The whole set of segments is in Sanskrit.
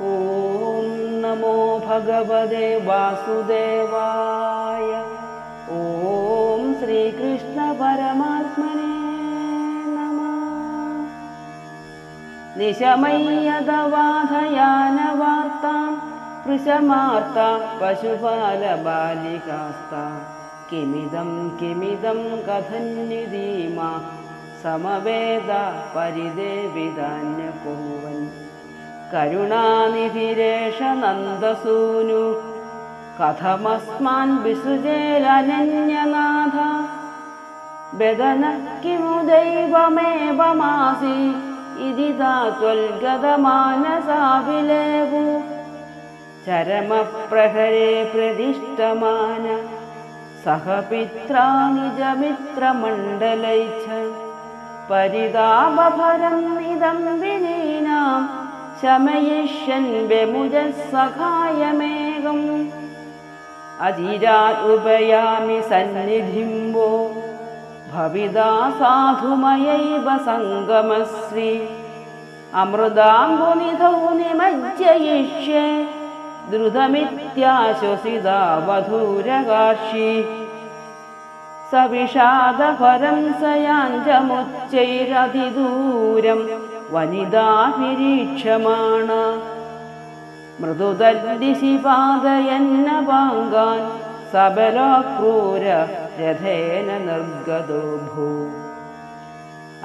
ॐ नमो भगवते वासुदेवाय। ॐ श्रीकृष्णपरमात्मने निशमय्यदवाधयानवार्तां पृशमार्ता पशुपालबालिकास्ता। किमिदं किमिदं कथन्निधीमा समवेद परिदेविधान्यकुर्वन् करुणानिधिरेष नन्दसूनु कथमस्मान् विसृजेरनन्यनाथ किमु दैवमेवमासि इति त्वल्गतमानसाभिलेवु चरमप्रहरे प्रदिष्टमान सह पित्रा निजमित्रमण्डलै च परिदाबभरम् इदं विनीनां शमयिष्यन् व्यमुजः सखायमेघम् अजिरात् उपयामि सन्निधिं वो भविदा साधुमयैव सङ्गमश्री अमृदाम्बुनिधौ निमज्जयिष्ये। द्रुतमित्याश्वसिदा वधूरकाशी स विषादपरं वनिदाभिरीक्षमाणा मृदुदर्दिशि पादयन्नपाङ्गान् सबलक्रूर रथेन निर्गतो भू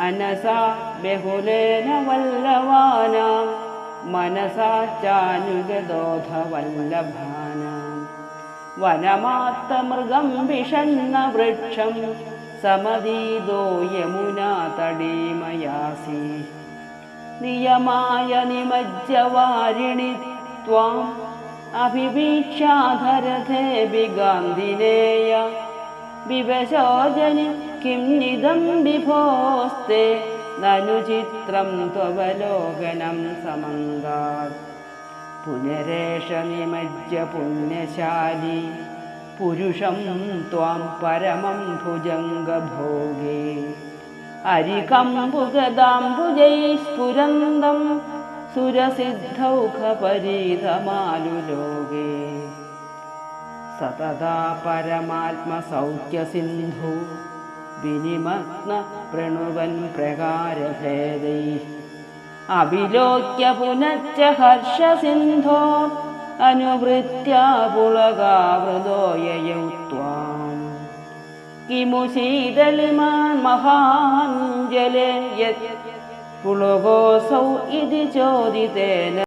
अनसा बहुलेन वल्लवानां मनसा चानुगदोध वल्लभानां वनमात्तमृगं विषण्ण वृक्षं समदीदो यमुना तडीमयासि नियमाय निमज्जवारिणि त्वाम् अभिवीक्षाधरथे विगान्धिनेय विवशोजनि किं निदं विभोस्ते ननु चित्रं त्ववलोकनं समङ्गात्। पुनरेष निमज्य पुण्यशाली पुरुषं त्वां परमं भुजङ्गभोगे अरिकम्बुगदाम्बुजैः स्फुरन्दं सुरसिद्धौखपरीतमालुलोके सतदा परमात्मसौख्यसिन्धु विनिमग्न प्रणुवन् प्रकारभेदैः अविलोक्य पुनश्च हर्षसिन्धो अनुवृत्त्या पुलगावृदो ययौ त्वाम् കിമുശീതലിമാൻ മഹാഞ്ജലേയ കുളുകോസൗ ഇത് ചോദിതേന